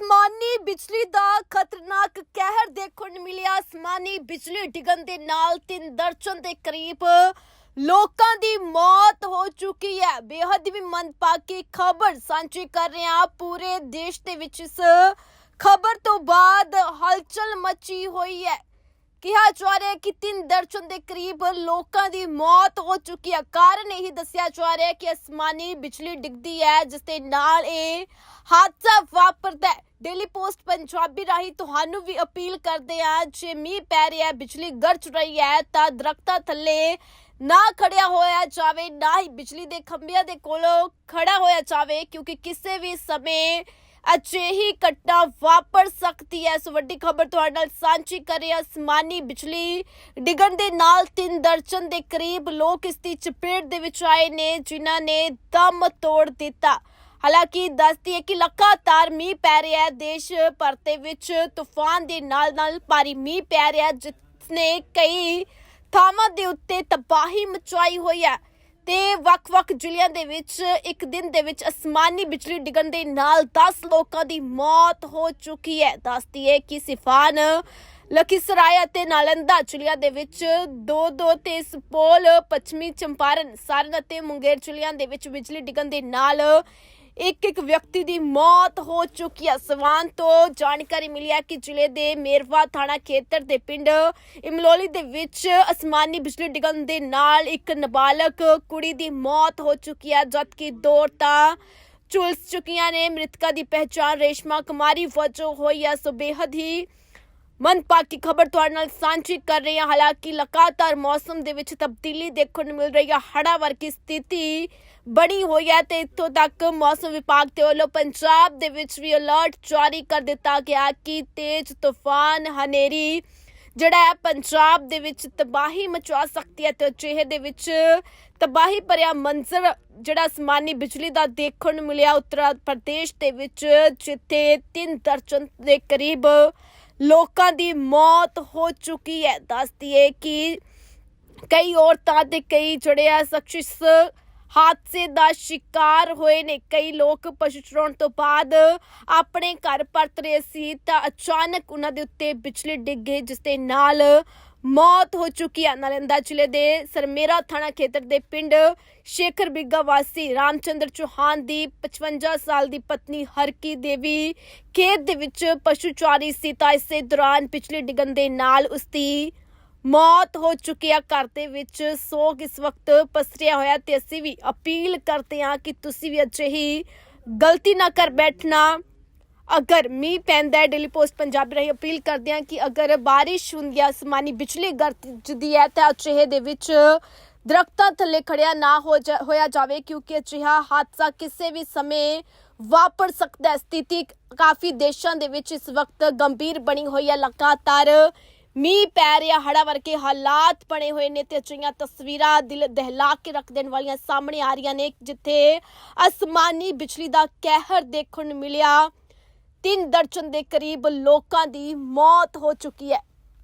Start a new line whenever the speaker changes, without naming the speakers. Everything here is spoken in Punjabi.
ਅਸਮਾਨੀ ਬਿਜਲੀ ਦਾ ਖਤਰਨਾਕ ਕਹਿਰ ਦੇਖਣ ਨੂੰ ਮਿਲਿਆ। ਆਸਮਾਨੀ ਬਿਜਲੀ ਡਿੱਗਣ ਦੇ ਨਾਲ ਤਿੰਨ ਦਰਜਨ ਦੇ ਕਰੀਬ ਲੋਕਾਂ ਦੀ ਮੌਤ ਹੋ ਚੁੱਕੀ ਹੈ। ਬੇਹੱਦ ਵੀ ਮੰਦਭਾਗੀ ਖਬਰ ਸਾਂਝੀ ਕਰ ਰਹੇ ਹਾਂ। ਪੂਰੇ ਦੇਸ਼ ਦੇ ਵਿੱਚ ਇਸ ਖਬਰ ਤੋਂ ਬਾਅਦ ਹਲਚਲ ਮਚੀ ਹੋਈ ਹੈ। ਕਿਹਾ ਜਾ ਰਿਹਾ ਹੈ ਕਿ ਤਿੰਨ ਦਰਜਨ ਦੇ ਕਰੀਬ ਲੋਕਾਂ ਦੀ ਮੌਤ ਹੋ ਚੁੱਕੀ ਹੈ। ਕਾਰਨ ਇਹ ਦੱਸਿਆ ਜਾ ਰਿਹਾ ਹੈ ਕਿ ਅਸਮਾਨੀ ਬਿਜਲੀ ਡਿੱਗਦੀ ਹੈ, ਜਿਸ ਦੇ ਨਾਲ ਇਹ ਹਾਦਸਾ ਵਾਪਰਦਾ ਹੈ। ਡੇਲੀ ਪੋਸਟ ਪੰਜਾਬੀ ਰਾਹੀਂ ਤੁਹਾਨੂੰ ਵੀ ਅਪੀਲ ਕਰਦੇ ਆ ਜੇ ਮੀਂਹ ਪੈ ਰਿਹਾ ਹੈ, ਬਿਜਲੀ ਗਰਜ ਰਹੀ ਹੈ, ਤਾਂ ਦਰਖਤਾਂ ਥੱਲੇ ਨਾ ਖੜਿਆ ਹੋਇਆ ਜਾਵੇ, ਨਾ ਹੀ ਬਿਜਲੀ ਦੇ ਖੰਭਿਆਂ ਦੇ ਕੋਲ ਖੜਾ ਹੋਇਆ ਜਾਵੇ, ਕਿਉਂਕਿ ਕਿਸੇ ਵੀ ਸਮੇਂ ਅਜਿਹੀ ਘਟਨਾ ਵਾਪਰ ਸਕਦੀ ਹੈ। ਇਸ ਵੱਡੀ ਖਬਰ ਤੁਹਾਡੇ ਨਾਲ ਸਾਂਝੀ ਕਰ ਰਹੇ ਹਾਂ। ਅਸਮਾਨੀ ਬਿਜਲੀ ਡਿੱਗਣ ਦੇ ਨਾਲ ਤਿੰਨ ਦਰਜਨ ਦੇ ਕਰੀਬ ਲੋਕ ਇਸ ਦੀ ਚਪੇਟ ਦੇ ਵਿੱਚ ਆਏ ਨੇ, ਜਿਨ੍ਹਾਂ ਨੇ ਦਮ ਤੋੜ ਦਿੱਤਾ। ਹਾਲਾਂਕਿ ਦੱਸਦੀ ਹੈ ਕਿ ਲਗਾਤਾਰ ਮੀਂਹ ਪੈ ਰਿਹਾ ਹੈ। ਦੇਸ਼ ਭਰ ਦੇ ਵਿੱਚ ਤੂਫਾਨ ਦੇ ਨਾਲ ਨਾਲ ਭਾਰੀ ਮੀਂਹ ਪੈ ਰਿਹਾ ਜਿਸ ਨੇ ਕਈ ਥਾਵਾਂ ਦੇ ਉੱਤੇ ਤਬਾਹੀ ਮਚਾਈ ਹੋਈ ਹੈ। ਤੇ ਵੱਖ-ਵੱਖ ਜ਼ਿਲ੍ਹਿਆਂ ਦੇ ਵਿੱਚ ਇੱਕ ਦਿਨ ਦੇ ਵਿੱਚ ਅਸਮਾਨੀ ਬਿਜਲੀ ਡਿੱਗਣ ਦੇ ਨਾਲ 10 ਲੋਕਾਂ ਦੀ ਮੌਤ ਹੋ ਚੁੱਕੀ ਹੈ। ਦੱਸਦੀ ਹੈ ਕਿ ਸਿਫਾਨ ਲਖੀਸਰਾਏ ਅਤੇ ਨਾਲੰਦਾ ਜ਼ਿਲ੍ਹਿਆਂ ਦੇ ਵਿੱਚ ਦੋ ਦੋ ਤੇ ਸੁਪੌਲ ਪੱਛਮੀ ਚੰਪਾਰਨ ਸਾਰਨ ਅਤੇ ਮੁੰਗੇਰ ਜ਼ਿਲ੍ਹਿਆਂ ਦੇ ਵਿੱਚ ਬਿਜਲੀ ਡਿੱਗਣ ਦੇ ਨਾਲ ਇੱਕ ਇੱਕ ਵਿਅਕਤੀ ਦੀ ਮੌਤ ਹੋ ਚੁੱਕੀ ਹੈ ਸਵਾਨ ਤੋਂ ਜਾਣਕਾਰੀ ਮਿਲੀ ਹੈ ਕਿ ਜ਼ਿਲ੍ਹੇ ਦੇ ਮੇਰਵਾ ਥਾਣਾ ਖੇਤਰ ਦੇ ਪਿੰਡ ਇਮਲੋਲੀ ਦੇ ਵਿੱਚ ਅਸਮਾਨੀ ਬਿਜਲੀ ਡਿੱਗਣ ਦੇ ਨਾਲ ਇੱਕ ਨਾਬਾਲਗ ਕੁੜੀ ਦੀ ਮੌਤ ਹੋ ਚੁੱਕੀ ਹੈ। ਜਦਕਿ ਦੋ ਤਾਂ ਝੁਲਸ ਚੁੱਕੀਆਂ ਨੇ। ਮ੍ਰਿਤਕਾ ਦੀ ਪਹਿਚਾਣ ਰੇਸ਼ਮਾ ਕੁਮਾਰੀ ਵਜੋਂ ਹੋਈ ਹੈ। ਸੋ ਬੇਹੱਦ ਹੀ ਮਨਪਾਕੀ ਖਬਰ ਤੁਹਾਡੇ ਨਾਲ ਸਾਂਝੀ ਕਰ ਰਹੇ ਹਾਂ। ਹਾਲਾਂਕਿ ਲਗਾਤਾਰ ਮੌਸਮ ਦੇ ਵਿੱਚ ਤਬਦੀਲੀ ਦੇਖਣ ਨੂੰ ਮਿਲ ਰਹੀ ਹੈ। ਹੜਾ ਵਰਗੀ ਸਥਿਤੀ ਬਣੀ ਹੋਈ ਹੈ ਤੇ ਇੱਥੋਂ ਤੱਕ ਮੌਸਮ ਵਿਭਾਗ ਦੇ ਵੱਲੋਂ ਪੰਜਾਬ ਦੇ ਵਿੱਚ ਵੀ ਅਲਰਟ ਜਾਰੀ ਕਰ ਦਿੱਤਾ ਗਿਆ ਕਿ ਤੇਜ਼ ਤੂਫਾਨ, ਹਨੇਰੀ ਜਿਹੜਾ ਹੈ, ਪੰਜਾਬ ਦੇ ਵਿੱਚ ਤਬਾਹੀ ਮਚਾ ਸਕਦੀ ਹੈ ਤੇ ਅਜਿਹੇ ਦੇ ਵਿੱਚ ਤਬਾਹੀ ਭਰਿਆ ਮੰਜ਼ਰ ਜਿਹੜਾ ਅਸਮਾਨੀ ਬਿਜਲੀ ਦਾ ਦੇਖਣ ਨੂੰ ਮਿਲਿਆ। ਉੱਤਰ ਪ੍ਰਦੇਸ਼ ਦੇ ਵਿੱਚ ਜਿੱਥੇ ਤਿੰਨ ਦਰਜਨ ਦੇ ਕਰੀਬ ਲੋਕਾਂ ਦੀ ਮੌਤ ਹੋ ਚੁੱਕੀ ਹੈ। ਦੱਸਦੀ ਹੈ ਕਿ ਕਈ ਔਰਤਾਂ ਤੇ ਕਈ ਜਿਹੜੇ ਆ ਸ਼ਖਸ ਹਾਦਸੇ ਦਾ ਸ਼ਿਕਾਰ ਹੋਏ ਨੇ। ਕਈ ਲੋਕ ਪਸ਼ੂ ਚਰਾਉਣ ਤੋਂ ਬਾਅਦ ਆਪਣੇ ਘਰ ਪਰਤ ਰਹੇ ਸੀ ਤਾਂ ਅਚਾਨਕ ਉਹਨਾਂ ਦੇ ਉੱਤੇ ਬਿਜਲੀ ਡਿੱਗ ਗਈ, ਜਿਸ ਦੇ ਨਾਲ ਮੌਤ ਹੋ ਚੁੱਕੀ ਹੈ। ਨਾਲੰਦਾ ਜ਼ਿਲ੍ਹੇ ਦੇ ਸਰਮੇਰਾ ਥਾਣਾ ਖੇਤਰ ਦੇ ਪਿੰਡ ਸ਼ੇਖਰ ਬਿੱਗਾ ਵਾਸੀ ਰਾਮਚੰਦਰ ਚੌਹਾਨ ਦੀ 55 ਸਾਲ ਦੀ ਪਤਨੀ ਹਰਕੀ ਦੇਵੀ ਖੇਤ ਦੇ ਵਿੱਚ ਪਸ਼ੂ ਚਾਰੀ ਸੀ ਤਾਂ ਇਸੇ ਦੌਰਾਨ ਪਿਛਲੇ ਡਿੱਗਣ ਦੇ ਨਾਲ ਉਸ ਦੀ ਮੌਤ ਹੋ ਚੁੱਕੀ ਆ ਘਰ ਦੇ ਵਿੱਚ ਸੋਗ ਇਸ ਵਕਤ ਪਸਰਿਆ ਹੋਇਆ ਤੇ ਅਸੀਂ ਵੀ ਅਪੀਲ ਕਰਦੇ ਹਾਂ ਕਿ ਤੁਸੀਂ ਵੀ ਅਜਿਹੀ ਗਲਤੀ ਨਾ ਕਰ ਬੈਠਣਾ। ਅਗਰ ਮੀਂਹ ਪੈਂਦਾ ਡੇਲੀ ਪੋਸਟ ਪੰਜਾਬ ਰਾਹੀਂ ਅਪੀਲ ਕਰਦੇ ਹਾਂ ਕਿ ਅਗਰ ਬਾਰਿਸ਼ ਹੁੰਦੀ ਹੈ, ਅਸਮਾਨੀ ਬਿਜਲੀ ਗਰਜਦੀ ਹੈ, ਤਾਂ ਅਜਿਹੇ ਦੇ ਵਿੱਚ ਦਰਖਤਾਂ ਥੱਲੇ ਖੜਿਆ ਨਾ ਹੋ ਜਾ- ਹੋਇਆ ਜਾਵੇ, ਕਿਉਂਕਿ ਅਜਿਹਾ ਹਾਦਸਾ ਕਿਸੇ ਵੀ ਸਮੇਂ ਵਾਪਰ ਸਕਦਾ ਹੈ। ਸਥਿਤੀ ਕਾਫੀ ਦੇਸ਼ਾਂ ਦੇ ਵਿੱਚ ਇਸ ਵਕਤ ਗੰਭੀਰ ਬਣੀ ਹੋਈ ਹੈ। ਲਗਾਤਾਰ ਮੀਂਹ ਪੈ ਰਿਹਾ ਹੜਾ ਵਰਗੇ ਹਾਲਾਤ ਬਣੇ ਹੋਏ ਨੇ ਤੇ ਅਜਿਹੀਆਂ ਤਸਵੀਰਾਂ ਦਿਲ ਦਹਿਲਾ ਕੇ ਰੱਖ ਦੇਣ ਵਾਲੀਆਂ ਸਾਹਮਣੇ ਆ ਰਹੀਆਂ ਨੇ, ਜਿੱਥੇ ਅਸਮਾਨੀ ਬਿਜਲੀ ਦਾ ਕਹਿਰ ਦੇਖਣ ਨੂੰ ਮਿਲਿਆ। ਤਿੰਨ ਦਰਜਨ ਦੇ ਕਰੀਬ ਲੋਕਾਂ ਦੀ ਮੌਤ ਹੋ ਚੁੱਕੀ ਹੈ।